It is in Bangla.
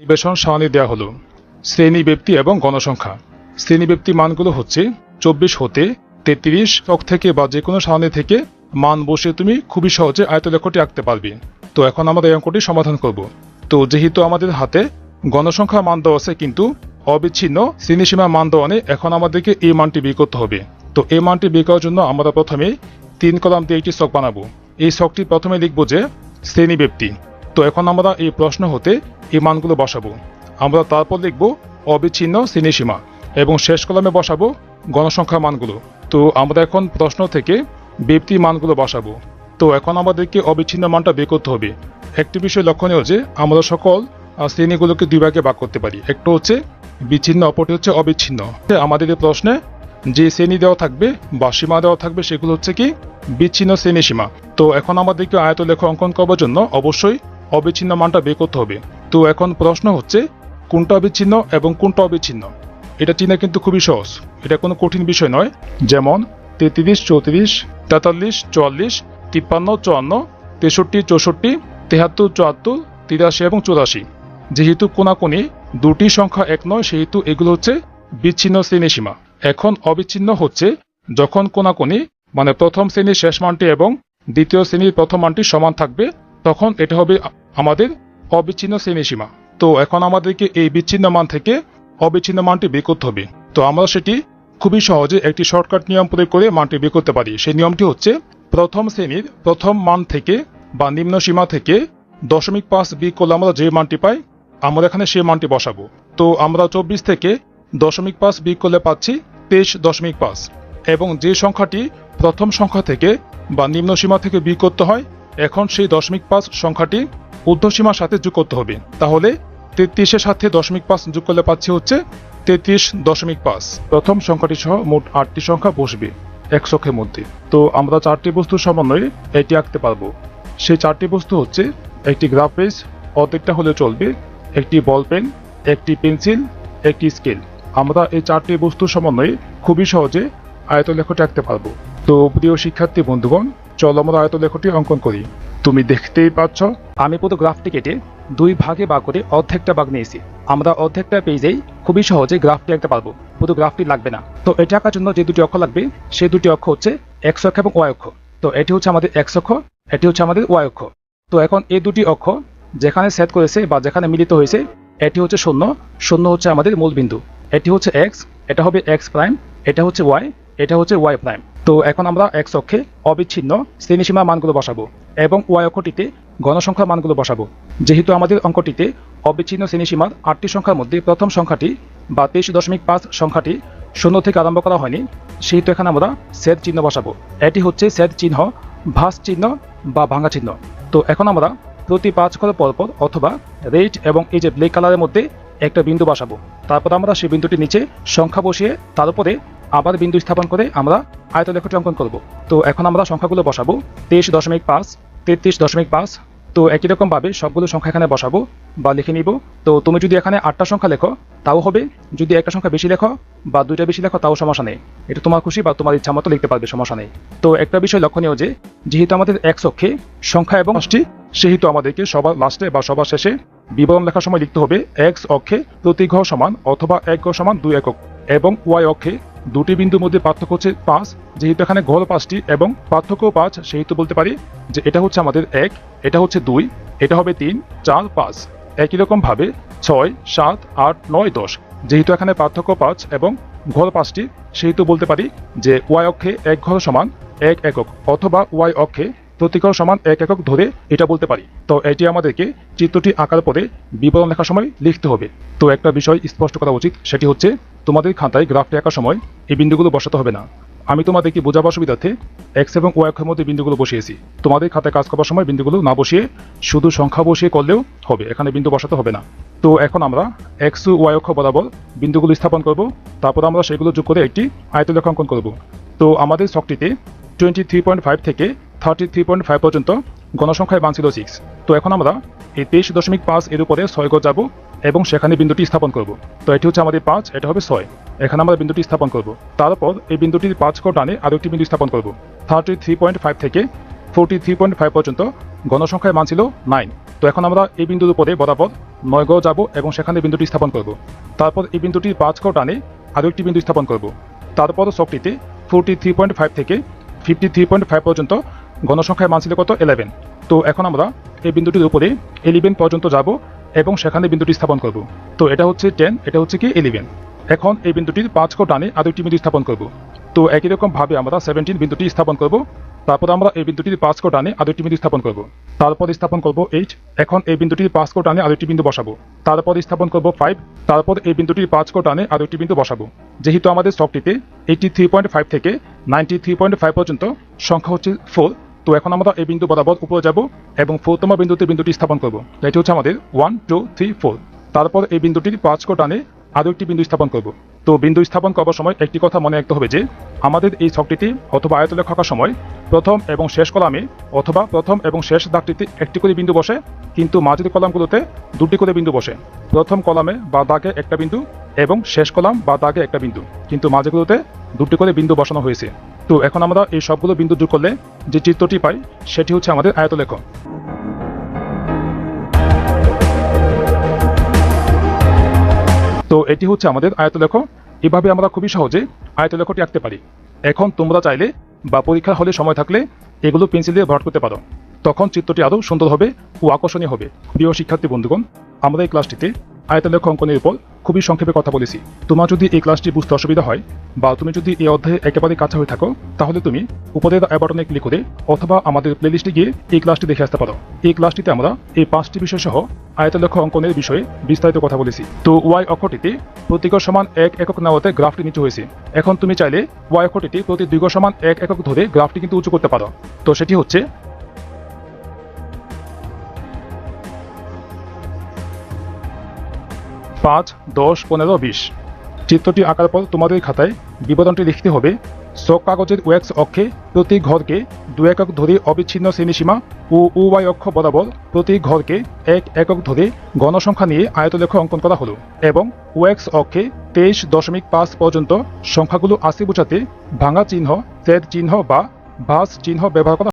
নিবেশন সারণী দেওয়া হলো। শ্রেণি ব্যক্তি এবং গণসংখ্যা। শ্রেণি ব্যক্তি মানগুলো হচ্ছে চব্বিশ হতে তেত্রিশ ছক থেকে বা যে কোনো সারণী থেকে মান বসে তুমি খুবই সহজে আয়তলেখটি আঁকতে পারবে। তো এখন আমরা এই অঙ্কটি সমাধান করব। তো যেহেতু আমাদের হাতে গণসংখ্যা মান দেওয়া আছে কিন্তু অবিচ্ছিন্ন শ্রেণীসীমা মান দেওয়া নেই, এখন আমাদেরকে এই মানটি বের করতে হবে। তো এই মানটি বের করার জন্য আমরা প্রথমে তিন কলাম দিয়ে একটি ছক বানাবো। এই ছকটি প্রথমে লিখব যে শ্রেণি ব্যক্তি। তো এখন আমরা এই প্রশ্ন হতে এই মানগুলো বসাবো। আমরা তারপর লিখব অবিচ্ছিন্ন শ্রেণীসীমা এবং শেষ কলামে বসাবো গণসংখ্যা মানগুলো। তো আমরা এখন প্রশ্ন থেকে ব্যক্তি মানগুলো বসাবো। তো এখন আমাদেরকে অবিচ্ছিন্ন মানটা বের করতে হবে। একটি বিষয় লক্ষণীয় যে আমরা সকল শ্রেণীগুলোকে দুই ভাগে ভাগ করতে পারি। একটা হচ্ছে বিচ্ছিন্ন, অপরটি হচ্ছে অবিচ্ছিন্ন। আমাদের এই প্রশ্নে যে শ্রেণি দেওয়া থাকবে বা সীমা দেওয়া থাকবে, সেগুলো হচ্ছে কি? বিচ্ছিন্ন শ্রেণি সীমা তো এখন আমাদেরকে আয়তলেখ অঙ্কন করবার জন্য অবশ্যই অবিচ্ছিন্ন মানটা বের করতে হবে। তো এখন প্রশ্ন হচ্ছে, কোনটা বিচ্ছিন্ন এবং কোনটা অবিচ্ছিন্ন? এটা চিনা কিন্তু খুবই সহজ। এটা কোনো কঠিন বিষয় নয়। যেমন, তেত্রিশ, চৌত্রিশ, তেতাল্লিশ, চুয়াল্লিশ, তিপ্পান্ন, চুয়ান্ন, তেষট্টি, চৌষট্টি, তেহাত্তর, চুয়াত্তর, তিরাশি এবং চুরাশি। যেহেতু কোনাকুনি, দুটি সংখ্যা এক নয়, সেহেতু এগুলো হচ্ছে বিচ্ছিন্ন শ্রেণীসীমা এখন অবিচ্ছিন্ন হচ্ছে যখন কোনাকুনি মানে প্রথম শ্রেণির শেষ মানটি এবং দ্বিতীয় শ্রেণির প্রথম মানটি সমান থাকবে তখন এটা হবে আমাদের অবিচ্ছিন্ন শ্রেণীসীমা। তো এখন আমাদেরকে এই বিচ্ছিন্ন মান থেকে অবিচ্ছিন্ন মানটি বের করতে হবে। তো আমরা সেটি খুবই সহজে একটি শর্টকাট নিয়ম প্রয়োগ করে মানটি বের করতে পারি। সেই নিয়মটি হচ্ছে প্রথম শ্রেণির প্রথম মান থেকে বা নিম্ন সীমা থেকে দশমিক পাঁচ বিয়োগ করলে আমরা যে মানটি পাই, আমরা এখানে সেই মানটি বসাবো। তো আমরা চব্বিশ থেকে দশমিক পাঁচ বিয়োগ করলে পাচ্ছি তেইশ দশমিক পাঁচ। এবং যে সংখ্যাটি প্রথম সংখ্যা থেকে বা নিম্ন সীমা থেকে বিয়োগ করতে হয় এখন সেই দশমিক পাঁচ সংখ্যাটি ঊর্ধ্বসীমার সাথে যোগ করতে হবে। তাহলে তেত্রিশের সাথে দশমিক পাঁচ যোগ করলে পাচ্ছি হচ্ছে তেত্রিশ দশমিক পাঁচ। প্রথম সংখ্যাটি সহ মোট আটটি সংখ্যা বসবে এক শখের মধ্যে। তো আমরা চারটি বস্তুর সমন্বয়ে এটি আঁকতে পারব। সেই চারটি বস্তু হচ্ছে একটি গ্রাফ পেজ অর্ধেকটা হলে চলবে, একটি বল পেন একটি পেন্সিল একটি স্কেল আমরা এই চারটি বস্তুর সমন্বয়ে খুবই সহজে আয়তলেখটি আঁকতে পারব। তো প্রিয় শিক্ষার্থী বন্ধুগণ চলো আমরা আয়তলেখটি অঙ্কন করি। তুমি দেখতেই পাচ্ছ। আমি পুরো গ্রাফটি কেটে দুই ভাগে ভাগ করে অর্ধেকটা ভাগ নিয়েছি। আমরা অর্ধেকটা পেজেই খুবই সহজে গ্রাফটি আঁকতে পারব। পুরো গ্রাফটি লাগবে না। তো এটা আঁকার জন্য যে দুটি অক্ষ লাগবে সেই দুটি অক্ষ হচ্ছে এক্স অক্ষ এবং ওয়াই অক্ষ। তো এটি হচ্ছে আমাদের এক্স অক্ষ, এটি হচ্ছে আমাদের ওয়াই অক্ষ। তো এখন এই দুটি অক্ষ যেখানে সেট করেছে বা যেখানে মিলিত হয়েছে, এটি হচ্ছে শূন্য শূন্য হচ্ছে আমাদের মূল বিন্দু এটি হচ্ছে এক্স এটা হবে এক্স প্রাইম এটা হচ্ছে ওয়াই এটা হচ্ছে ওয়াই প্রাইম তো এখন আমরা এক্স অক্ষে অবিচ্ছিন্ন শ্রেণীসীমা মানগুলো বসাবো এবং ওয়াই অক্ষটিতে গণসংখ্যার মানগুলো বসাবো। যেহেতু আমাদের অঙ্কটিতে অবিচ্ছিন্ন শ্রেণীসীমার আটটি সংখ্যার মধ্যে প্রথম সংখ্যাটি বা তেইশ দশমিক পাঁচ সংখ্যাটি শূন্য থেকে আরম্ভ করা হয়নি, সেহেতু এখানে আমরা সেট চিহ্ন বসাবো। এটি হচ্ছে সেট চিহ্ন ভাস চিহ্ন বা ভাঙা চিহ্ন। তো এখন আমরা প্রতি পাঁচ করে পরপর অথবা রেড এবং এই যে ব্ল্যাক কালারের মধ্যে একটা বিন্দু বসাবো। তারপর আমরা সেই বিন্দুটির নিচে সংখ্যা বসিয়ে তার উপরে আবার বিন্দু স্থাপন করে আমরা আয়তলেখটি অঙ্কন করব। তো এখন আমরা সংখ্যাগুলো বসাবো। তেইশ দশমিক পাঁচ, তেত্রিশ দশমিক পাঁচ, তো একই রকমভাবে সবগুলো সংখ্যা এখানে বসাবো। বা লিখে নিব। তো তুমি যদি এখানে আটটা সংখ্যা লেখো, তাও হবে। যদি একটা সংখ্যা বেশি লেখো বা দুইটা বেশি লেখো, তাও সমস্যা নেই। এটা তোমার খুশি বা তোমার ইচ্ছা মতো লিখতে পারবে, সমস্যা নেই। তো একটা বিষয় লক্ষণীয় যে, যেহেতু আমাদের এক অক্ষে সংখ্যা এবং পাঁচটি, সেহেতু আমাদেরকে সবার লাস্টে বা সবার শেষে বিবরণ লেখার সময় লিখতে হবে এক্স অক্ষে প্রতি ঘর সমান অথবা এক ঘর সমান দুই একক এবং ওয়াই অক্ষে দুটি বিন্দুর মধ্যে পার্থক্য হচ্ছে পাঁচ, যেহেতু এখানে ঘর পাঁচটি এবং পার্থক্য পাঁচ, সেহেতু বলতে পারি যে এটা হচ্ছে আমাদের এক, এটা হচ্ছে দুই, এটা হবে তিন, চার, পাঁচ। একই রকম ভাবে ছয়, সাত, আট, নয়, দশ। যেহেতু এখানে পার্থক্য পাঁচ এবং ঘর পাঁচটি, সেহেতু বলতে পারি যে ওয়াই অক্ষে এক ঘর সমান এক একক অথবা ওয়াই অক্ষে প্রতিঘর সমান এক একক ধরে এটা বলতে পারি। তো এটি আমাদেরকে চিত্রটি আঁকার পরে বিবরণ লেখার সময় লিখতে হবে। তো একটা বিষয় স্পষ্ট করা উচিত, সেটি হচ্ছে তোমাদের খাতায় গ্রাফটি আঁকার সময় এই বিন্দুগুলো বসাতে হবে না। আমি তোমাদেরকে বোঝাবার সুবিধার্থে এক্স এবং ওয়াই অক্ষের মধ্যে বিন্দুগুলো বসিয়েছি। তোমাদের খাতায় কাজ করার সময় বিন্দুগুলো না বসিয়ে শুধু সংখ্যা বসিয়ে করলেও হবে, এখানে বিন্দু বসাতে হবে না। তো এখন আমরা এক্স ওয়াই অক্ষ বরাবর বিন্দুগুলো স্থাপন করব, তারপর আমরা সেগুলো যোগ করে একটি আয়তলেখ অঙ্কন করব। তো আমাদের শখটিতে টোয়েন্টি থ্রি পয়েন্ট ফাইভ থেকে থার্টি থ্রি পয়েন্ট ফাইভ পর্যন্ত গণসংখ্যায় মান সিক্স তো এখন আমরা এই তেইশ দশমিক পাঁচ এর উপরে ছয় গজ যাব এবং সেখানে বিন্দুটি স্থাপন করব। তো এটি হচ্ছে আমাদের পাঁচ, এটা হবে ছয়। এখানে আমরা বিন্দুটি স্থাপন করব। তারপর এই বিন্দুটির পাঁচ কর ডানে আরও একটি বিন্দু স্থাপন করব। থার্টি থ্রি পয়েন্ট ফাইভ থেকে ফোরটি থ্রি পয়েন্ট ফাইভ পর্যন্ত গণসংখ্যায় মান ছিল নাইন তো এখন আমরা এই বিন্দুর উপরে বরাবর নয় গড় যাব এবং সেখানে বিন্দুটি স্থাপন করব। তারপর এই বিন্দুটির পাঁচ গড় টানে আরও একটি বিন্দু স্থাপন করব। তারপর শক্তিতে ফোরটি থ্রি পয়েন্ট ফাইভ থেকে ফিফটি থ্রি পয়েন্ট ফাইভ পর্যন্ত গণসংখ্যার মান ছিল কত? ইলেভেন তো এখন আমরা এই বিন্দুটির উপরে ইলেভেন পর্যন্ত যাব এবং সেখানে বিন্দুটি স্থাপন করব। তো এটা হচ্ছে টেন এটা হচ্ছে কি? ইলেভেন এখন এই বিন্দুটির পাঁচ গড় টানে আরও একটি বিন্দু স্থাপন করব। তো একই রকম ভাবে আমরা সেভেন্টিন বিন্দুটি স্থাপন করব। তারপর আমরা এই বিন্দুটির পাঁচ কোট আনে আরও একটি বিন্দু স্থাপন করব। তারপর স্থাপন করব এইট এখন এই বিন্দুটির পাঁচ কোট আনে আরও একটি বিন্দু বসাবো। তারপর স্থাপন করব ফাইভ তারপর এই বিন্দুটির পাঁচ কোট আনে আরও একটি বিন্দু বসাবো। যেহেতু আমাদের স্টকটিতে এইটি থ্রি পয়েন্ট ফাইভ থেকে নাইনটি থ্রি পয়েন্ট ফাইভ পর্যন্ত সংখ্যা হচ্ছে ফোর তো এখন আমরা এই বিন্দু বরাবর উপরে যাব এবং ফোরতম বিন্দুতে বিন্দুটি স্থাপন করব। এটি হচ্ছে আমাদের ওয়ান টু থ্রি ফোর তারপর এই বিন্দুটির পাঁচ কোট আনে আরও একটি বিন্দু স্থাপন করব। তো বিন্দু স্থাপন করার সময় একটি কথা মনে রাখতে হবে যে, আমাদের এই ছকটিতে অথবা আয়তলেখ আঁকার সময় প্রথম এবং শেষ কলামে অথবা প্রথম এবং শেষ দাগটিতে একটি করে বিন্দু বসে, কিন্তু মাঝের কলামগুলোতে দুটি করে বিন্দু বসে। প্রথম কলামে বা দাগে একটা বিন্দু এবং শেষ কলাম বা দাগে একটা বিন্দু, কিন্তু মাঝেগুলোতে দুটি করে বিন্দু বসানো হয়েছে। তো এখন আমরা এই সবগুলো বিন্দু যোগ করলে যে চিত্রটি পাই, সেটি হচ্ছে আমাদের আয়তলেখ তো এটি হচ্ছে আমাদের আয়তলেখ এভাবে আমরা খুবই সহজে আয়তলেখটি আঁকতে পারি। এখন তোমরা চাইলে বা পরীক্ষার হলে সময় থাকলে এগুলো পেন্সিল দিয়ে ভরাট করতে পারো। তখন চিত্রটি আরও সুন্দর হবে ও আকর্ষণীয় হবে। প্রিয় শিক্ষার্থী বন্ধুগণ, আমরা এই ক্লাসটিতে আয়তলেখ অঙ্কনের উপর খুবই সংক্ষেপে কথা বলেছি। তোমার যদি এই ক্লাসটি বুঝতে অসুবিধা হয় বা তুমি যদি এই অধ্যায়ে একেবারে কাছা হয়ে থাকো, তাহলে তুমি উপরের আই বাটনে ক্লিক করে অথবা আমাদের প্লেলিস্টে গিয়ে এই ক্লাসটি দেখে আসতে পারো। এই ক্লাসটিতে আমরা এই পাঁচটি বিষয় সহ আয়তলেখ অঙ্কনের বিষয়ে বিস্তারিত কথা বলেছি। তো ওয়াই অক্ষটিতে প্রতিক সমান এক একক নেওয়াতে গ্রাফটি নিচু হয়েছে। এখন তুমি চাইলে ওয়াই অক্ষটিতে প্রতি দৈর্ঘ্য সমান এক একক ধরে গ্রাফটি কিন্তু উঁচু করতে পারো। তো সেটি হচ্ছে পাঁচ, দশ, পনেরো, বিশ। চিত্রটি আঁকার পর তোমাদের খাতায় বিবরণটি লিখতে হবে। সব কাগজের ওয়েক্স অক্ষে প্রতি ঘরকে দু একক ধরে অবিচ্ছিন্ন শ্রেণীসীমা ও উভয় অক্ষ বরাবর প্রতি ঘরকে এক একক ধরে গণসংখ্যা নিয়ে আয়তলেখ অঙ্কন করা হলো এবং ওয়েক্স অক্ষে তেইশ দশমিক পাঁচ পর্যন্ত সংখ্যাগুলো আসি বোঝাতে ভাঙা চিহ্ন সেদ চিহ্ন বা ভাস চিহ্ন ব্যবহার করা